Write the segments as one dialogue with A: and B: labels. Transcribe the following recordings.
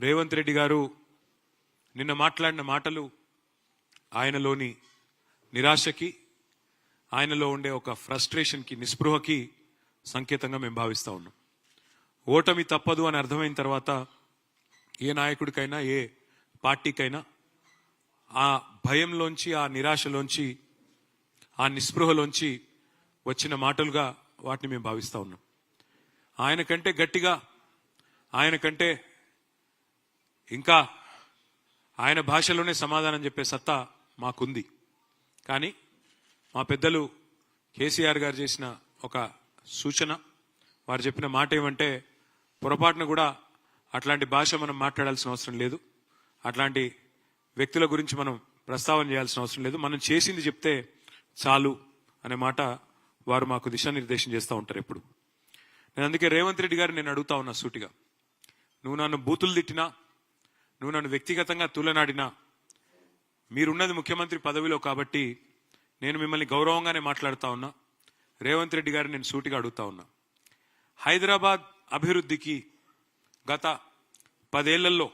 A: రేవంత్ రెడ్డి గారు నిన్న మాట్లాడిన మాటలు ఆయనలోని నిరాశకి ఆయనలో ఉండే ఒక ఫ్రస్ట్రేషన్కి నిస్పృహకి సంకేతంగా మేము భావిస్తా ఉన్నాం. ఓటమి తప్పదు అని అర్థమైన తర్వాత ఏ నాయకుడికైనా ఏ పార్టీకైనా ఆ భయంలోంచి ఆ నిరాశలోంచి ఆ నిస్పృహలోంచి వచ్చిన మాటలుగా వాటిని మేము భావిస్తా ఉన్నాం. ఆయన కంటే గట్టిగా ఆయన కంటే ఇంకా ఆయన భాషలోనే సమాధానం చెప్పే సత్తా మాకుంది. కానీ మా పెద్దలు కేసీఆర్ గారు చేసిన ఒక సూచన వారు చెప్పిన మాట ఏమంటే పొరపాటున కూడా అట్లాంటి భాష మనం మాట్లాడాల్సిన అవసరం లేదు. అట్లాంటి వ్యక్తుల గురించి మనం ప్రస్తావన చేయాల్సిన అవసరం లేదు. మనం చేసింది చెప్తే చాలు అనే మాట వారు మాకు దిశానిర్దేశం చేస్తూ ఉంటారు ఎప్పుడు. నేను అందుకే రేవంత్ రెడ్డి గారు నేను అడుగుతా ఉన్నా సూటిగా. నువ్వు నన్ను బూతులు తిట్టినా నువ్వు నన్ను వ్యక్తిగతంగా తూలనాడినా మీరున్నది ముఖ్యమంత్రి పదవిలో కాబట్టి నేను మిమ్మల్ని గౌరవంగానే మాట్లాడుతా ఉన్నా. రేవంత్ రెడ్డి గారిని నేను సూటిగా అడుగుతా ఉన్నా. హైదరాబాద్ అభివృద్ధికి గత పదేళ్ళలో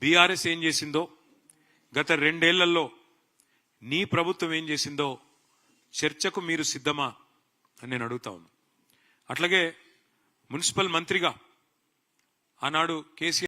A: బీఆర్ఎస్ ఏం చేసిందో గత రెండేళ్ళలో నీ ప్రభుత్వం ఏం చేసిందో చర్చకు మీరు సిద్ధమా అని నేను అడుగుతా ఉన్నా. అట్లాగే మున్సిపల్ మంత్రిగా ఆనాడు కేసీఆర్